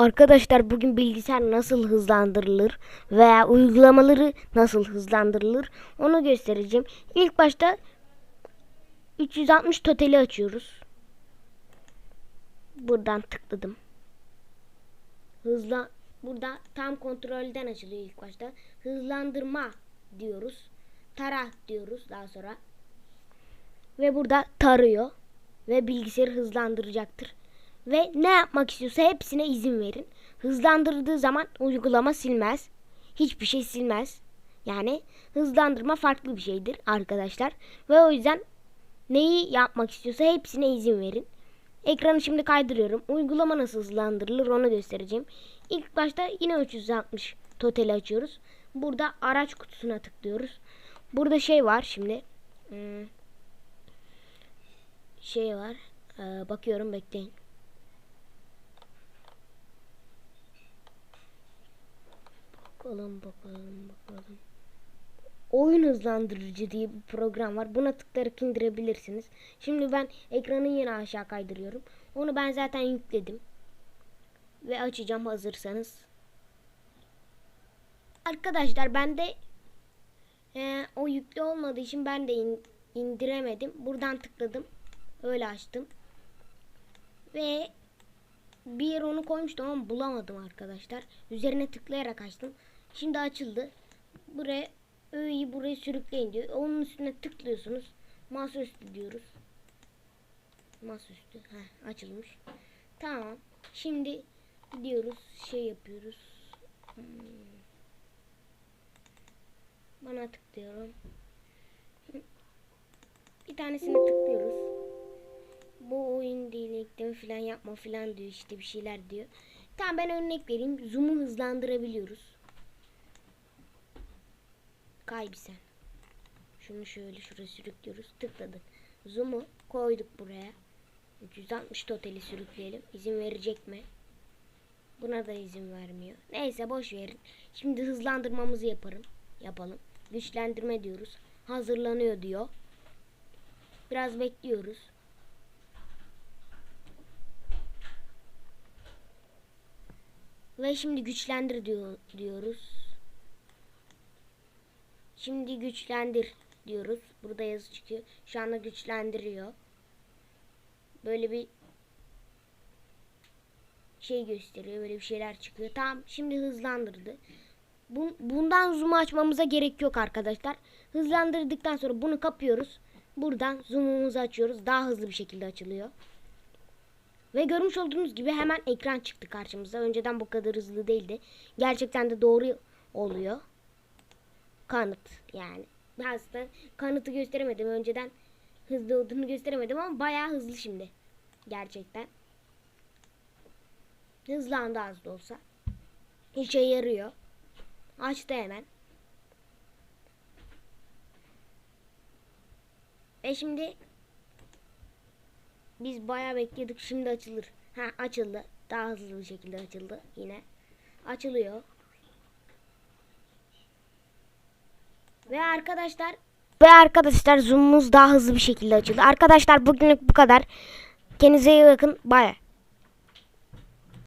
Arkadaşlar bugün bilgisayar nasıl hızlandırılır veya uygulamaları nasıl hızlandırılır onu göstereceğim. İlk başta 360 totali açıyoruz. Buradan tıkladım. Hızla burada tam kontrolden açılıyor ilk başta. Hızlandırma diyoruz. Tara diyoruz daha sonra. Ve burada tarıyor ve bilgisayarı hızlandıracaktır. Ve ne yapmak istiyorsa hepsine izin verin. Hızlandırdığı zaman uygulama silmez. Hiçbir şey silmez. Yani hızlandırma farklı bir şeydir arkadaşlar. Ve o yüzden neyi yapmak istiyorsa hepsine izin verin. Ekranı şimdi kaydırıyorum. Uygulama nasıl hızlandırılır onu göstereceğim. İlk başta yine 360 totali açıyoruz. Burada araç kutusuna tıklıyoruz. Burada şey var şimdi. Hmm, şey var. Ee, bakıyorum bekleyin. Bakalım bakalım bakalım. Oyun hızlandırıcı diye bir program var. Buna tıklayarak indirebilirsiniz. Şimdi ben ekranı yine aşağı kaydırıyorum. Onu ben zaten yükledim. Ve açacağım hazırsanız. Arkadaşlar ben de e, o yüklü olmadığı için ben de in- indiremedim. Buradan tıkladım. Öyle açtım. Ve bir yere onu koymuştum ama bulamadım arkadaşlar. Üzerine tıklayarak açtım. Şimdi açıldı. Buraya öğeyi buraya sürükleyin diyor. Onun üstüne tıklıyorsunuz. Masaüstü diyoruz. Masaüstü. Heh, açılmış. Tamam. Şimdi gidiyoruz. Şey yapıyoruz. Hmm. Bana tıklıyorum. Bir tanesine tıklıyoruz bu oyun değil ekleme falan yapma falan diyor işte bir şeyler diyor. Tamam ben örnek vereyim. Zoom'u hızlandırabiliyoruz. Kay bir sen. Şunu şöyle şuraya sürüklüyoruz. Tıkladık. Zoom'u koyduk buraya. 360 totali sürükleyelim. İzin verecek mi? Buna da izin vermiyor. Neyse boş verin. Şimdi hızlandırmamızı yaparım. Yapalım. Güçlendirme diyoruz. Hazırlanıyor diyor. Biraz bekliyoruz. Ve şimdi güçlendir diyor, diyoruz. Şimdi güçlendir diyoruz. Burada yazı çıkıyor. Şu anda güçlendiriyor. Böyle bir şey gösteriyor. Böyle bir şeyler çıkıyor. Tamam şimdi hızlandırdı. Bu, bundan zoom açmamıza gerek yok arkadaşlar. Hızlandırdıktan sonra bunu kapıyoruz. Buradan zoom'umuzu açıyoruz. Daha hızlı bir şekilde açılıyor. Ve görmüş olduğunuz gibi hemen ekran çıktı karşımıza. Önceden bu kadar hızlı değildi. Gerçekten de doğru oluyor. Kanıt yani. Aslında kanıtı gösteremedim. Önceden hızlı olduğunu gösteremedim ama bayağı hızlı şimdi. Gerçekten. Hızlandı az da olsa. İşe yarıyor. Açtı hemen. Ve şimdi biz bayağı bekledik. Şimdi açılır. Ha açıldı. Daha hızlı bir şekilde açıldı yine. Açılıyor. Ve arkadaşlar ve arkadaşlar zoom'umuz daha hızlı bir şekilde açıldı. Arkadaşlar bugünlük bu kadar. Kendinize iyi bakın. Bye.